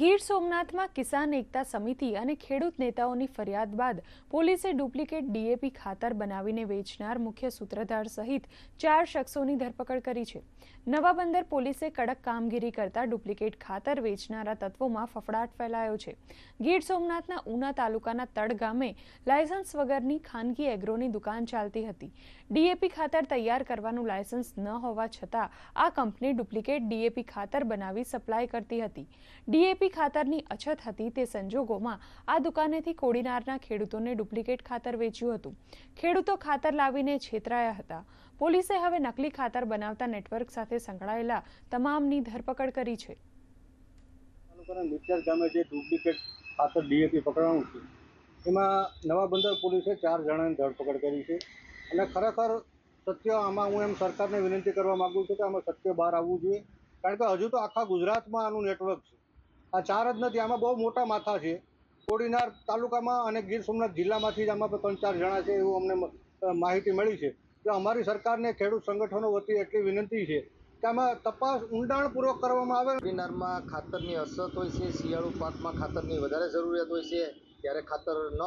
ગીર સોમનાથમાં કિસાન એકતા સમિતિ અને ખેડૂત નેતાઓની ફરિયાદ બાદ પોલીસે ડુપ્લિકેટ ડીએપી ખાતર બનાવીને વેચનાર મુખ્ય સૂત્રધાર સહિત ચાર શખ્સોની ધરપકડ કરી છે. નવા બંદર પોલીસે કડક કામગીરી કરતા ડુપ્લિકેટ ખાતર વેચનારા તત્વોમાં ફફડાટ ફેલાયો છે. ગીર સોમનાથના ઉના તાલુકાના તડ ગામે લાયસન્સ વગરની ખાનગી એગ્રોની દુકાન ચાલતી હતી. ડીએપી ખાતર તૈયાર કરવાનું લાયસન્સ ન હોવા છતાં આ કંપની ડુપ્લિકેટ ડીએપી ખાતર બનાવી સપ્લાય કરતી હતી. ડીએપી ખાતરની અછત હતી તે સંજોગોમાં આ દુકાનેથી કોડીનારના ખેડૂતોને ડુપ્લિકેટ ખાતર વેચ્યું હતું. ખેડૂતો ખાતર લાવીને છેતરાયા હતા. પોલીસે હવે નકલી ખાતર બનાવતા નેટવર્ક સાથે સંકળાયેલા તમામની ધરપકડ કરી છે. ડુપ્લિકેટ ખાતર ડીએપી પકડવાનું છે, એમાં નવા બંદર પોલીસે ચાર જણાની ધરપકડ કરી છે અને ખરેખર સત્ય આમાં હું એમ સરકારને વિનંતી કરવા માગું છું કે આમાં સત્ય બહાર આવવું જોઈએ. કારણ કે હજુ તો આખા ગુજરાતમાં આનું નેટવર્ક છે. આ ચાર જ નથી, આમાં બહુ મોટા માથા છે. કોડીનાર તાલુકામાં અને ગીર સોમનાથ જિલ્લામાંથી જ આમાં ત્રણ ચાર જણા છે એવું અમને માહિતી મળી છે. કે અમારી સરકારને ખેડૂત સંગઠનો વતી એટલી વિનંતી છે કે આમાં તપાસ ઊંડાણપૂર્વક કરવામાં આવે. કોડીનારમાં ખાતરની અછત હોય છે, શિયાળુ પાકમાં ખાતરની વધારે જરૂરિયાત હોય છે, ત્યારે ખાતર ન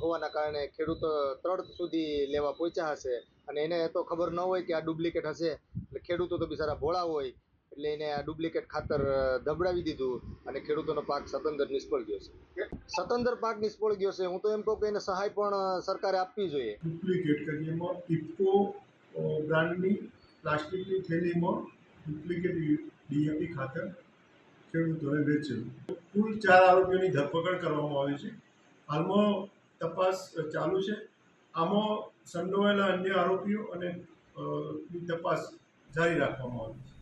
હોવાના કારણે ખેડૂતો ત્રણ સુધી લેવા પહોંચ્યા હશે. અને એને તો ખબર ન હોય કે આ ડુપ્લિકેટ હશે. એટલે ખેડૂતો તો બિચારા ભોળા હોય. એટલે એને આ ડુપ્લિકેટ ખાતર દબડાવી દીધું અને ખેડૂતોનો પાક સતંદર નિષ્ફળ ગયો છે. સતંદર પાક નિષ્ફળ ગયો છે. હું તો એમ કહું કે એને સહાય પણ સરકારે આપવી જોઈએ. ડુપ્લિકેટ કરી એમાં ઇફકો બ્રાન્ડની, પ્લાસ્ટિકની થેલીમાં ડુપ્લિકેટ ડીએપી ખાતર ખેડૂતોને વેચેલું. કુલ ચાર આરોપીઓની ધરપકડ કરવામાં આવી છે. હાલમાં તપાસ ચાલુ છે. આમાં સંડોવાયેલા અન્ય આરોપીઓ અને તપાસ જારી રાખવામાં આવી છે.